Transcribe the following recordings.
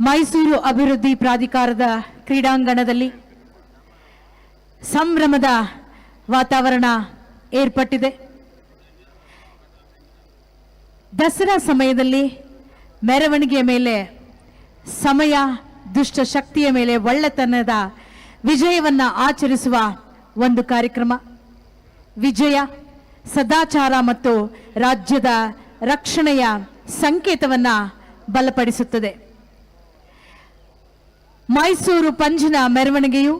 ಮೈಸೂರು ಅಭಿವೃದ್ಧಿ ಪ್ರಾಧಿಕಾರದ ಕ್ರೀಡಾಂಗಣದಲ್ಲಿ ಸಂಭ್ರಮದ ವಾತಾವರಣ ಏರ್ಪಟ್ಟಿದೆ. ದಸರಾ ಸಮಯದಲ್ಲಿ ಮೆರವಣಿಗೆಯ ಮೇಲೆ, ಸಮಯ, ದುಷ್ಟ ಶಕ್ತಿಯ ಮೇಲೆ ಒಳ್ಳೆತನದ ವಿಜಯವನ್ನು ಆಚರಿಸುವ ಒಂದು ಕಾರ್ಯಕ್ರಮ. ವಿಜಯ, ಸದಾಚಾರ ಮತ್ತು ರಾಜ್ಯದ ರಕ್ಷಣೆಯ ಸಂಕೇತವನ್ನು ಬಲಪಡಿಸುತ್ತದೆ. ಮೈಸೂರು ಪಂಜಿನ ಮೆರವಣಿಗೆಯು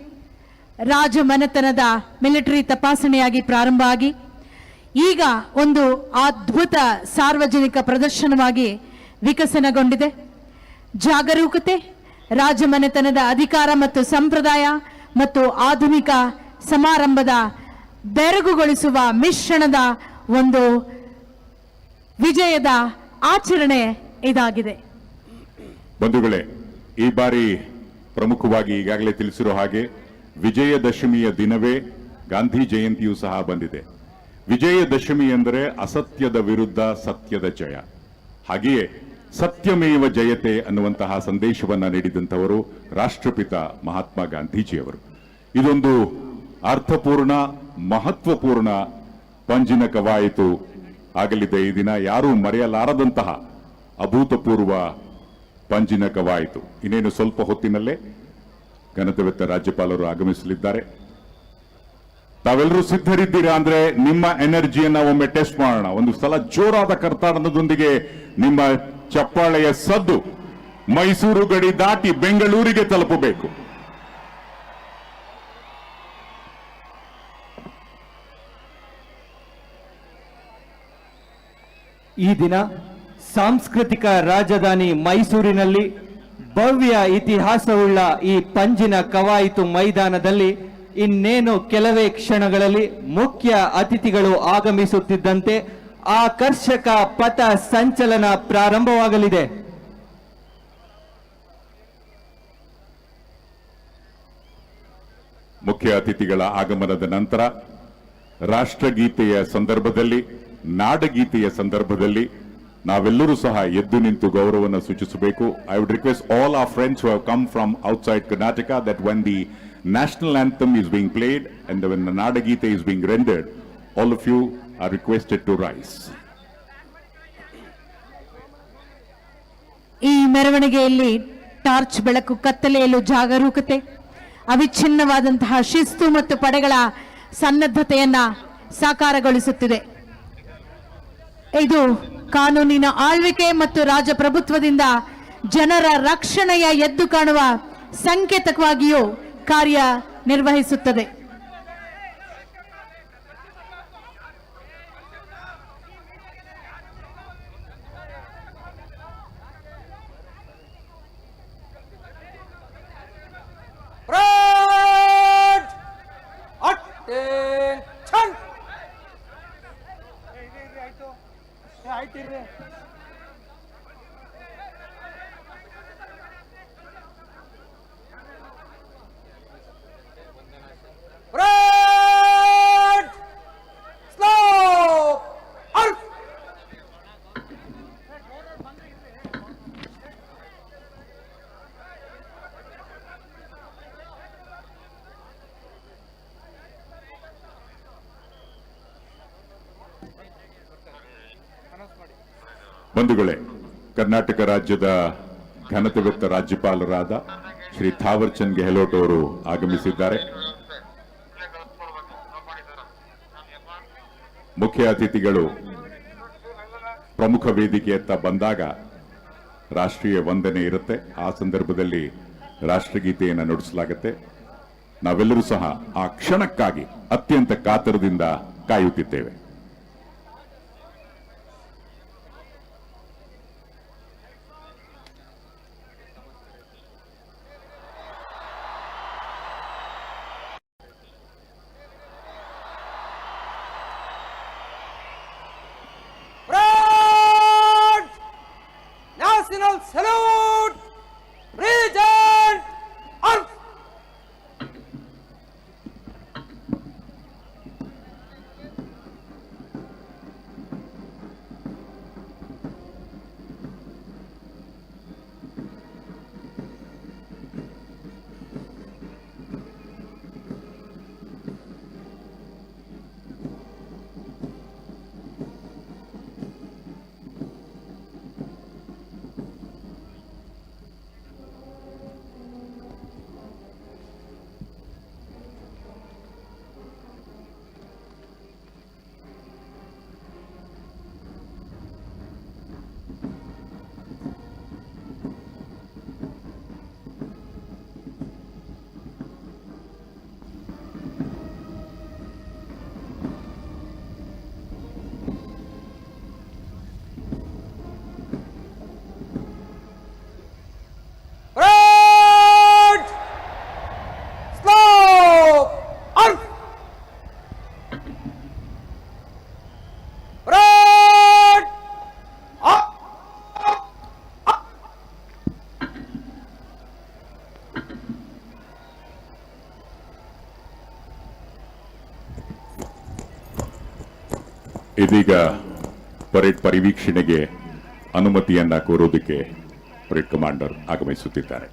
ರಾಜಮನೆತನದ ಮಿಲಿಟರಿ ತಪಾಸಣೆಯಾಗಿ ಪ್ರಾರಂಭ ಆಗಿ, ಈಗ ಒಂದು ಅದ್ಭುತ ಸಾರ್ವಜನಿಕ ಪ್ರದರ್ಶನವಾಗಿ ವಿಕಸನಗೊಂಡಿದೆ. ಜಾಗರೂಕತೆ, ರಾಜಮನೆತನದ ಅಧಿಕಾರ ಮತ್ತು ಸಂಪ್ರದಾಯ ಮತ್ತು ಆಧುನಿಕ ಸಮಾರಂಭದ ಬೆರಗುಗೊಳಿಸುವ ಮಿಶ್ರಣದ ಒಂದು ವಿಜಯದ ಆಚರಣೆ ಇದಾಗಿದೆ. ಬಂಧುಗಳೇ, ಈ ಬಾರಿ ಪ್ರಮುಖವಾಗಿ ಈಗಾಗಲೇ ತಿಳಿಸಿರೋ ಹಾಗೆ ವಿಜಯದಶಮಿಯ ದಿನವೇ ಗಾಂಧಿ ಜಯಂತಿಯೂ ಸಹ ಬಂದಿದೆ. ವಿಜಯದಶಮಿ ಎಂದರೆ ಅಸತ್ಯದ ವಿರುದ್ಧ ಸತ್ಯದ ಜಯ. ಹಾಗೆಯೇ ಸತ್ಯಮೇವ ಜಯತೆ ಅನ್ನುವಂತಹ ಸಂದೇಶವನ್ನ ನೀಡಿದಂಥವರು ರಾಷ್ಟ್ರಪಿತ ಮಹಾತ್ಮ ಗಾಂಧೀಜಿಯವರು. ಇದೊಂದು ಅರ್ಥಪೂರ್ಣ, ಮಹತ್ವಪೂರ್ಣ ಪಂಜಿನ ಕವಾಯಿತು ಆಗಲಿದೆ ಈ ದಿನ ಯಾರೂ ಮರೆಯಲಾರದಂತಹ ಅಭೂತಪೂರ್ವ ಪಂಜಿನ ಕವಾಯಿತು ಇನ್ನೇನು ಸ್ವಲ್ಪ ಹೊತ್ತಿನಲ್ಲೇ ಘನತೆವೆತ್ತ ರಾಜ್ಯಪಾಲರು ಆಗಮಿಸಲಿದ್ದಾರೆ. ತಾವೆಲ್ಲರೂ ಸಿದ್ಧರಿದ್ದೀರಾ ಅಂದ್ರೆ ನಿಮ್ಮ ಎನರ್ಜಿಯನ್ನ ಒಮ್ಮೆ ಟೆಸ್ಟ್ ಮಾಡೋಣ. ಒಂದು ಸಲ ಜೋರಾದ ಕರ್ತಾಡನದೊಂದಿಗೆ ನಿಮ್ಮ ಚಪ್ಪಾಳೆಯ ಸದ್ದು ಮೈಸೂರು ಗಡಿ ದಾಟಿ ಬೆಂಗಳೂರಿಗೆ ತಲುಪಬೇಕು. ಈ ದಿನ ಸಾಂಸ್ಕೃತಿಕ ರಾಜಧಾನಿ ಮೈಸೂರಿನಲ್ಲಿ ಭವ್ಯ ಇತಿಹಾಸವುಳ್ಳ ಈ ಪಂಜಿನ ಕವಾಯಿತು ಮೈದಾನದಲ್ಲಿ ಇನ್ನೇನು ಕೆಲವೇ ಕ್ಷಣಗಳಲ್ಲಿ ಮುಖ್ಯ ಅತಿಥಿಗಳು ಆಗಮಿಸುತ್ತಿದ್ದಂತೆ ಆಕರ್ಷಕ ಪಥ ಸಂಚಲನ ಪ್ರಾರಂಭವಾಗಲಿದೆ. ಮುಖ್ಯ ಅತಿಥಿಗಳ ಆಗಮನದ ನಂತರ ರಾಷ್ಟ್ರಗೀತೆಯ ಸಂದರ್ಭದಲ್ಲಿ, ನಾಡಗೀತೆಯ ಸಂದರ್ಭದಲ್ಲಿ ನಾವೆಲ್ಲರೂ ಸಹ ಎದ್ದು ನಿಂತು ಗೌರವವನ್ನು ಸೂಚಿಸಬೇಕು. I would request all our friends who have come from outside Karnataka that when the national anthem is being played and when the Nadageethe is being rendered all of you are requested to rise ಈ ಮೆರವಣಿಗೆಯಲ್ಲಿ torch ಬೆಳಕು ಕತ್ತಲೆಯಲು ಜಾಗರೂಕತೆ ಅವಿಚ್ಛಿನ್ನವಾದಂತಹ ಶಿಸ್ತು ಮತ್ತು ಪಡೆಗಳ ಸನ್ನದ್ಧತೆಯನ್ನ ಸಾಕಾರಗೊಳಿಸುತ್ತಿದೆ. ಇದು ಕಾನೂನಿನ ಆಳ್ವಿಕೆ ಮತ್ತು ರಾಜಪ್ರಭುತ್ವದಿಂದ ಜನರ ರಕ್ಷಣೆಯ ಎದ್ದು ಕಾಣುವ ಸಂಕೇತಕವಾಗಿಯೂ ಕಾರ್ಯ ನಿರ್ವಹಿಸುತ್ತದೆ. ಕರ್ನಾಟಕ ರಾಜ್ಯದ ಘನತೆವೆತ್ತ ರಾಜ್ಯಪಾಲರಾದ ಶ್ರೀ ಥಾವರ್ ಚಂದ್ ಗೆಹ್ಲೋಟ್ ಅವರು ಆಗಮಿಸಿದ್ದಾರೆ. ಮುಖ್ಯ ಅತಿಥಿಗಳು ಪ್ರಮುಖ ವೇದಿಕೆಯತ್ತ ಬಂದಾಗ ರಾಷ್ಟ್ರೀಯ ವಂದನೆ ಇರುತ್ತೆ. ಆ ಸಂದರ್ಭದಲ್ಲಿ ರಾಷ್ಟ್ರಗೀತೆಯನ್ನು ನುಡಿಸಲಾಗುತ್ತೆ. ನಾವೆಲ್ಲರೂ ಸಹ ಆ ಕ್ಷಣಕ್ಕಾಗಿ ಅತ್ಯಂತ ಕಾತರದಿಂದ ಕಾಯುತ್ತಿದ್ದೇವೆ. ಇದೀಗ ಪರೇಡ್ ಪರಿವೀಕ್ಷಣೆಗೆ ಅನುಮತಿಯನ್ನ ಕೋರೋದಕ್ಕೆ ಪರೇಡ್ ಕಮಾಂಡರ್ ಆಗಮಿಸುತ್ತಿದ್ದಾರೆ.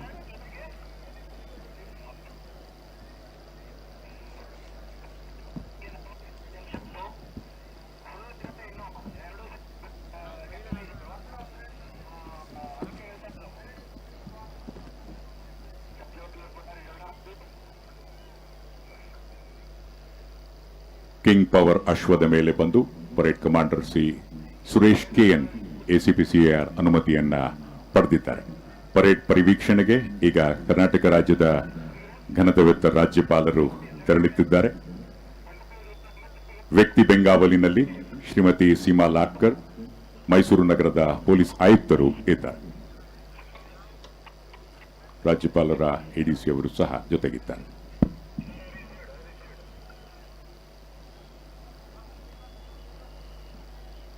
ಕಿಂಗ್ ಪವರ್ ಅಶ್ವದ ಮೇಲೆ ಬಂದು parade commander C Suresh K N ACP CAR ಅನುಮತಿಯನ್ನ ಪಡೆದಿದ್ದಾರೆ. ಪರೇಡ್ ಪರಿವೀಕ್ಷಣೆಗೆ ಈಗ ಕರ್ನಾಟಕ ರಾಜ್ಯದ ಘನತೆವೆತ್ತ ರಾಜ್ಯಪಾಲರು ತೆರಳುತ್ತಿದ್ದಾರೆ. ವ್ಯಕ್ತಿ ಬೆಂಗಾವಲಿನಲ್ಲಿ ಶ್ರೀಮತಿ ಸೀಮಾ ಲಾಟ್ಕರ್, ಮೈಸೂರು ನಗರದ ಪೊಲೀಸ್ ಆಯುಕ್ತರು ಇದ್ದಾರೆ. ರಾಜ್ಯಪಾಲರ ಎಡಿಸಿ ಅವರು ಸಹ ಜೊತೆಗಿದ್ದಾರೆ.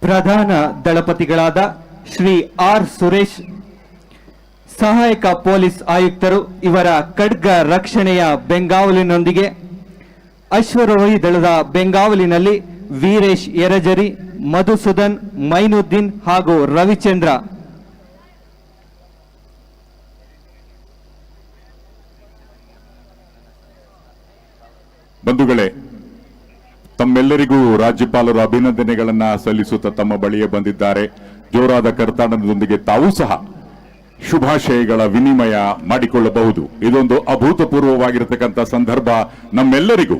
ಪ್ರಧಾನ ದಳಪತಿಗಳಾದ ಶ್ರೀ ಆರ್ ಸುರೇಶ್, ಸಹಾಯಕ ಪೊಲೀಸ್ ಆಯುಕ್ತರು ಇವರ ಖಡ್ಗ ರಕ್ಷಣೆಯ ಬೆಂಗಾವಲಿನೊಂದಿಗೆ, ಅಶ್ವರೋಹಿ ದಳದ ಬೆಂಗಾವಲಿನಲ್ಲಿ ವೀರೇಶ್ ಯರಜರಿ, ಮಧುಸೂದನ್, ಮೈನುದ್ದೀನ್ ಹಾಗೂ ರವಿಚಂದ್ರ. ಬಂಧುಗಳೇ ತಮ್ಮೆಲ್ಲರಿಗೂ ರಾಜ್ಯಪಾಲರು ಅಭಿನಂದನೆಗಳನ್ನ ಸಲ್ಲಿಸುತ್ತಾ ತಮ್ಮ ಬಳಿಯೇ ಬಂದಿದ್ದಾರೆ. ಜೋರಾದ ಕರ್ತಾಡನದೊಂದಿಗೆ ತಾವೂ ಸಹ ಶುಭಾಶಯಗಳ ವಿನಿಮಯ ಮಾಡಿಕೊಳ್ಳಬಹುದು. ಇದೊಂದು ಅಭೂತಪೂರ್ವವಾಗಿರತಕ್ಕಂಥ ಸಂದರ್ಭ ನಮ್ಮೆಲ್ಲರಿಗೂ.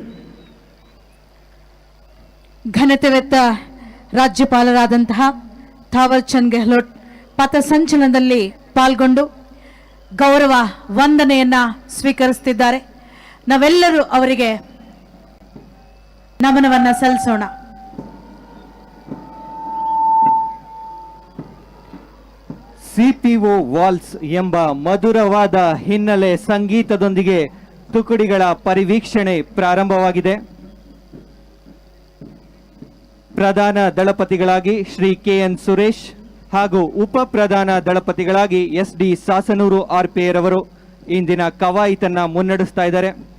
ಘನತೆವೆತ್ತ ರಾಜ್ಯಪಾಲರಾದಂತಹ ಥಾವರ್ ಚಂದ್ ಗೆಹ್ಲೋಟ್ ಪಥಸಂಚಲನದಲ್ಲಿ ಪಾಲ್ಗೊಂಡು ಗೌರವ ವಂದನೆಯನ್ನ ಸ್ವೀಕರಿಸುತ್ತಿದ್ದಾರೆ. ನಾವೆಲ್ಲರೂ ಅವರಿಗೆ ನಮನವನ್ನ ಸಲ್ಲಿಸೋಣ. ಸಿಪಿಒ ವಾಲ್ಸ್ ಎಂಬ ಮಧುರವಾದ ಹಿನ್ನೆಲೆ ಸಂಗೀತದೊಂದಿಗೆ ತುಕುಡಿಗಳ ಪರಿವೀಕ್ಷಣೆ ಪ್ರಾರಂಭವಾಗಿದೆ. ಪ್ರಧಾನ ದಳಪತಿಗಳಾಗಿ ಶ್ರೀ ಕೆ ಎನ್ ಸುರೇಶ್ ಹಾಗೂ ಉಪ ಪ್ರಧಾನ ದಳಪತಿಗಳಾಗಿ S D Sasanur R P ರವರು ಇಂದಿನ ಕವಾಯಿತನ್ನ ಮುನ್ನಡೆಸ್ತಾ ಇದ್ದಾರೆ.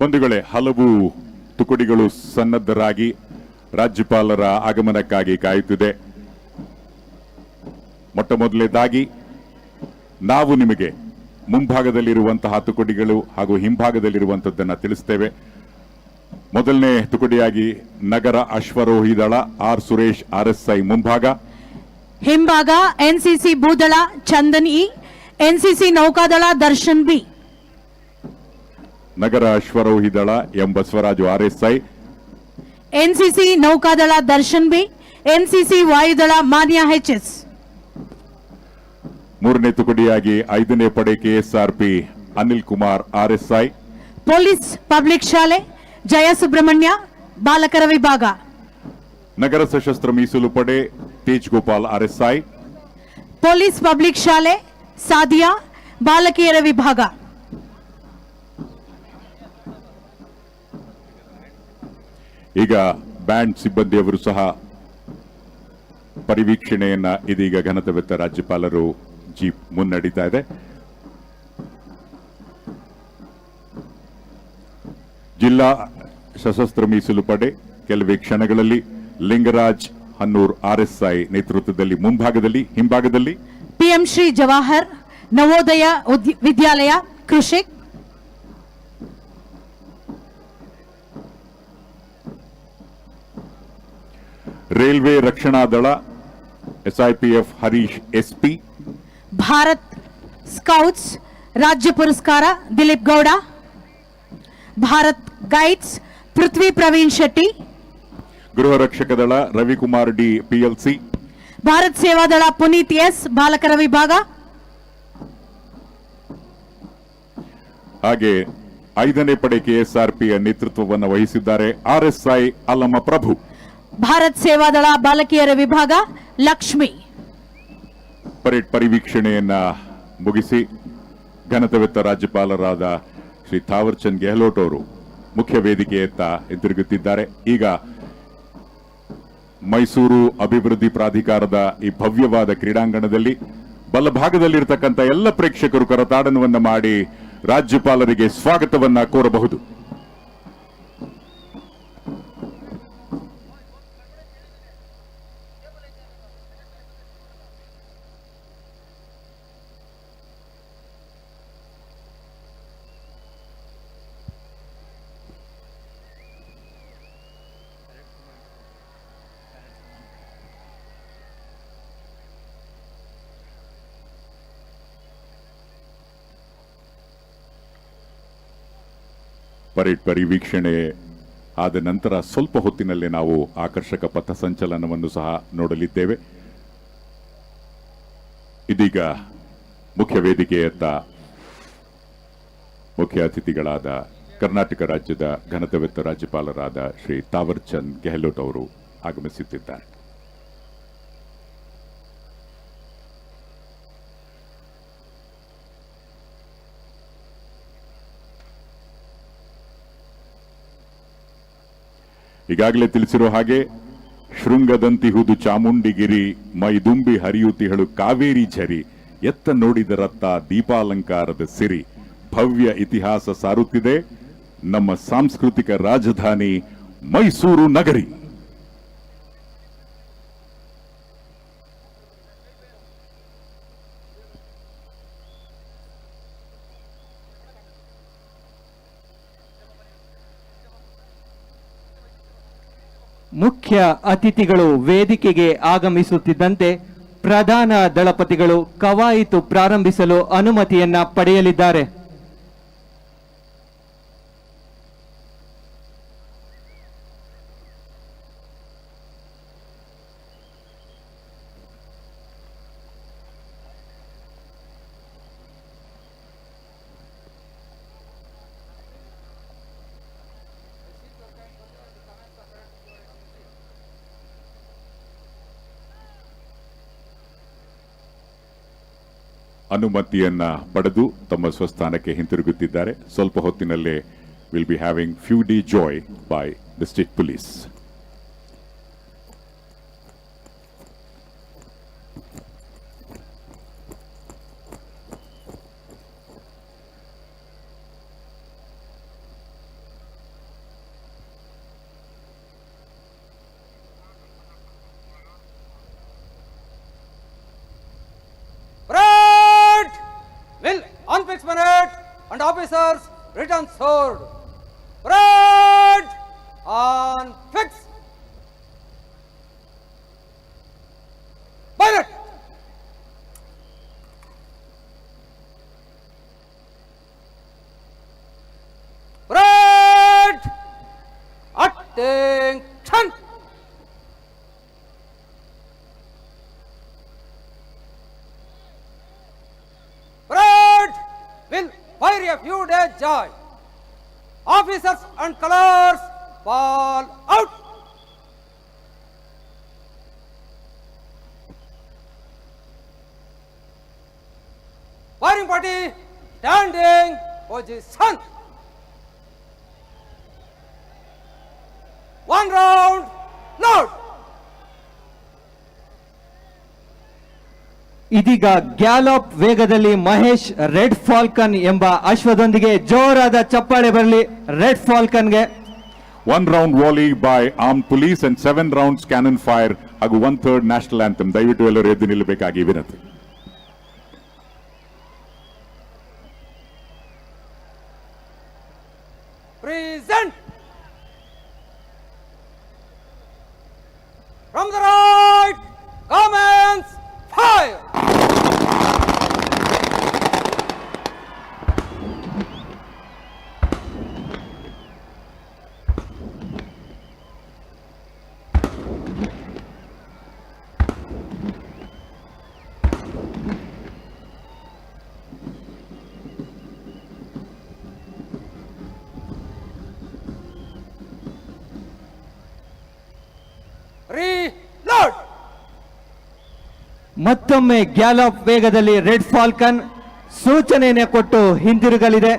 ಬಂಧುಗಳೇ, ಹಲವು ತುಕಡಿಗಳು ಸನ್ನದ್ಧರಾಗಿ ರಾಜ್ಯಪಾಲರ ಆಗಮನಕ್ಕಾಗಿ ಕಾಯುತ್ತಿದೆ. ಮೊಟ್ಟ ಮೊದಲನೇದಾಗಿ ನಾವು ನಿಮಗೆ ಮುಂಭಾಗದಲ್ಲಿರುವಂತಹ ತುಕಡಿಗಳು ಹಾಗೂ ಹಿಂಭಾಗದಲ್ಲಿರುವಂಥದ್ದನ್ನು ತಿಳಿಸ್ತೇವೆ. ಮೊದಲನೇ ತುಕಡಿಯಾಗಿ ನಗರ ಅಶ್ವರೋಹಿ ದಳ, R Suresh, R S I ಮುಂಭಾಗ. ಹಿಂಭಾಗ ಎನ್ಸಿಸಿ ಭೂದಳ ಚಂದನ್ ಇ ಎನ್ಸಿಸಿ ನೌಕಾದಳ ದರ್ಶನ್ ಬಿ. ನಗರ ಅಶ್ವರೋಹಿ ದಳ ಎಂ ಬಸವರಾಜು ಆರ್ಎಸ್ಐ. ಎನ್ಸಿಸಿ ನೌಕಾದಳ ದರ್ಶನ್ ಬಿ ಎನ್ಸಿಸಿ ವಾಯುದಳ ಮಾನ್ಯ ಎಚ್ಎಸ್ ಮೂರನೇ ತುಕಡಿಯಾಗಿ ಐದನೇ ಪಡೆ KSRP Anil Kumar RSI. Police public ಶಾಲೆ ಜಯ ಸುಬ್ರಹ್ಮಣ್ಯ ಬಾಲಕರ ವಿಭಾಗ. ನಗರ ಸಶಸ್ತ್ರ ಮೀಸಲು ಪಡೆ Tej Gopal RSI. Police public ಶಾಲೆ ಸಾದಿಯಾ ಬಾಲಕಿಯರ ವಿಭಾಗ. ಈಗ ಬ್ಯಾಂಡ್ ಸಿಬ್ಬಂದಿಯವರು ಸಹ ಪರಿವೀಕ್ಷಣೆಯನ್ನ ಇದೀಗ ಘನತೆವೆತ್ತ ರಾಜ್ಯಪಾಲರು ಜೀಪ್ ಮುನ್ನಡೀತಾ ಇದೆ. ಜಿಲ್ಲಾ ಸಶಸ್ತ್ರ ಮೀಸಲು ಪಡೆ ಕೆಲವೇ ಕ್ಷಣಗಳಲ್ಲಿ ಲಿಂಗರಾಜ್ ಹನ್ನೂರ್ ಆರ್ಎಸ್ಐ ನೇತೃತ್ವದಲ್ಲಿ ಮುಂಭಾಗದಲ್ಲಿ, ಹಿಂಭಾಗದಲ್ಲಿ ಪಿಎಂ ಶ್ರೀ ಜವಾಹರ್ ನವೋದಯ ವಿದ್ಯಾಲಯ ಕೃಷಿಕ್ ರೈಲ್ವೆ ರಕ್ಷಣಾ ದಳ SIPF Harish SP. Bharat scouts ರಾಜ್ಯ ಪುರಸ್ಕಾರ ದಿಲೀಪ್ ಗೌಡ. ಭಾರತ್ ಗೈಡ್ಸ್ ಪೃಥ್ವಿ ಪ್ರವೀಣ್ ಶೆಟ್ಟಿ. ಗೃಹ ರಕ್ಷಕ ದಳ Ravikumar D PLC. Bharat Sevadal Puneeth S ಬಾಲಕರ ವಿಭಾಗ ಹಾಗೆ ಐದನೇ ಪಡೆ ಕೆಎಸ್ಆರ್ಪಿಯ ನೇತೃತ್ವವನ್ನು ವಹಿಸಿದ್ದಾರೆ ಆರ್ಎಸ್ಐ ಅಲ್ಲಮ್ಮ ಪ್ರಭು. ಭಾರತ್ ಸೇವಾದಳ ಬಾಲಕಿಯರ ವಿಭಾಗ ಲಕ್ಷ್ಮಿ. ಪರೇಡ್ ಪರಿವೀಕ್ಷಣೆಯನ್ನ ಮುಗಿಸಿ ಘನತವೆತ್ತ ರಾಜ್ಯಪಾಲರಾದ ಶ್ರೀ ಥಾವರ್ ಚಂದ್ ಗೆಹ್ಲೋಟ್ ಅವರು ಮುಖ್ಯ ವೇದಿಕೆಯತ್ತ ಹಿಂತಿರುಗುತ್ತಿದ್ದಾರೆ. ಈಗ ಮೈಸೂರು ಅಭಿವೃದ್ಧಿ ಪ್ರಾಧಿಕಾರದ ಈ ಭವ್ಯವಾದ ಕ್ರೀಡಾಂಗಣದಲ್ಲಿ ಬಲಭಾಗದಲ್ಲಿರತಕ್ಕಂಥ ಎಲ್ಲ ಪ್ರೇಕ್ಷಕರು ಕರತಾಡನವನ್ನು ಮಾಡಿ ರಾಜ್ಯಪಾಲರಿಗೆ ಸ್ವಾಗತವನ್ನ ಕೋರಬಹುದು. ಪರೇಡ್ ಪರಿವೀಕ್ಷಣೆ ಆದ ನಂತರ ಸ್ವಲ್ಪ ಹೊತ್ತಿನಲ್ಲಿ ನಾವು ಆಕರ್ಷಕ ಪಥಸಂಚಲನವನ್ನು ಸಹ ನೋಡಲಿದ್ದೇವೆ. ಇದೀಗ ಮುಖ್ಯ ವೇದಿಕೆಯತ್ತ ಮುಖ್ಯ ಅತಿಥಿಗಳಾದ ಕರ್ನಾಟಕ ರಾಜ್ಯದ ಘನತವೆತ್ತ ರಾಜ್ಯಪಾಲರಾದ ಶ್ರೀ ತಾವರ್ಚಂದ್ ಗೆಹ್ಲೋಟ್ ಅವರು ಆಗಮಿಸುತ್ತಿದ್ದಾರೆ. ಈಗಾಗಲೇ ತಿಳಿಸಿರೋ ಹಾಗೆ ಶೃಂಗದಂತಿಹುದು ಚಾಮುಂಡಿಗಿರಿ ಮೈದುಂಬಿ ಹರಿಯುತಿಹಳು ಕಾವೇರಿ ಝರಿ. ಎತ್ತ ನೋಡಿದರತ್ತ ದೀಪಾಲಂಕಾರದ ಸಿರಿ. ಭವ್ಯ ಇತಿಹಾಸ ಸಾರುತ್ತಿದೆ. ನಮ್ಮ ಸಾಂಸ್ಕೃತಿಕ ರಾಜಧಾನಿ ಮೈಸೂರು ನಗರಿ. ಮುಖ್ಯ ಅತಿಥಿಗಳು ವೇದಿಕೆಗೆ ಆಗಮಿಸುತ್ತಿದ್ದಂತೆ ಪ್ರಧಾನ ದಳಪತಿಗಳು ಕವಾಯಿತು ಪ್ರಾರಂಭಿಸಲು ಅನುಮತಿಯನ್ನ ಪಡೆಯಲಿದ್ದಾರೆ. ಅನುಮತಿಯನ್ನ ಪಡೆದು ತಮ್ಮ ಸ್ವಸ್ಥಾನಕ್ಕೆ ಹಿಂತಿರುಗುತ್ತಿದ್ದಾರೆ. ಸ್ವಲ್ಪ ಹೊತ್ತಿನಲ್ಲೇ will be having feu de joie by district police unfix minute and officers return sword on few days joy. Officers and colors fall out. Firing party standing position. ಇದೀಗ ಗ್ಯಾಲಪ್ ವೇಗದಲ್ಲಿ ಮಹೇಶ್ ರೆಡ್ ಫಾಲ್ಕನ್ ಎಂಬ ಅಶ್ವದೊಂದಿಗೆ ಜೋರಾದ ಚಪ್ಪಾಳೆ ಬರಲಿ red ಫಾಲ್ಕನ್ಗೆ. One round volley by arm police and seven round cannon fire ಹಾಗೂ one third national anthem ದಯವಿಟ್ಟು ಎಲ್ಲರೂ ಎದ್ದು ನಿಲ್ಲಬೇಕಾಗಿ ವಿನಂತಿ. ಮತ್ತೊಮ್ಮೆ ಗ್ಯಾಲಪ್ ವೇಗದಲ್ಲಿ ರೆಡ್ ಫಾಲ್ಕನ್ ಸೂಚನೆಯನ್ನು ಕೊಟ್ಟು ಹಿಂದಿರುಗಲಿದೆ.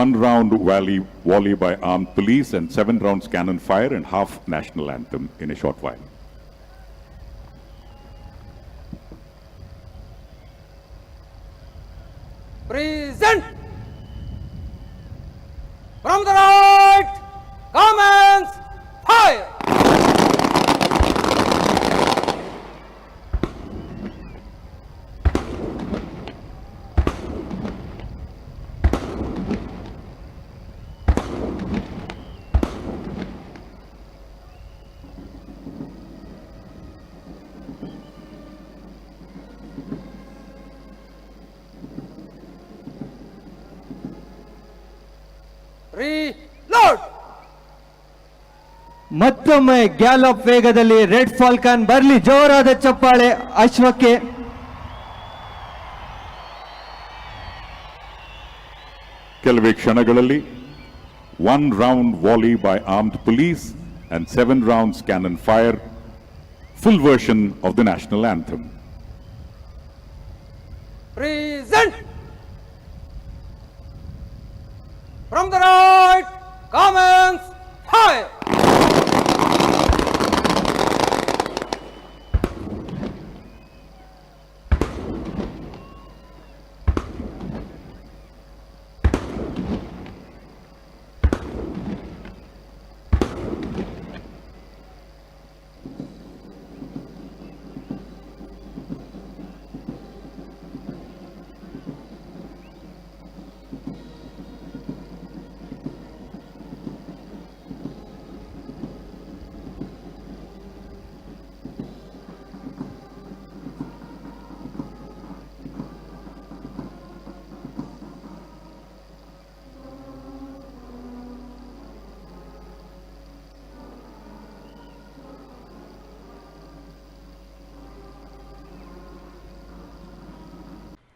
One round volley volley by arm police and seven round cannon fire and half national anthem in a short while ಮತ್ತೊಮ್ಮೆ ಗ್ಯಾಲಪ್ ವೇಗದಲ್ಲಿ ರೆಡ್ ಫಾಲ್ಕನ್ ಬರ್ಲಿ ಜೋರಾದ ಚಪ್ಪಾಳೆ ಅಶ್ವಕ್ಕೆ ಕೆಲವೇ ಕ್ಷಣಗಳಲ್ಲಿ one round volley by armed police and seven rounds cannon fire full version of the national anthem Present. From the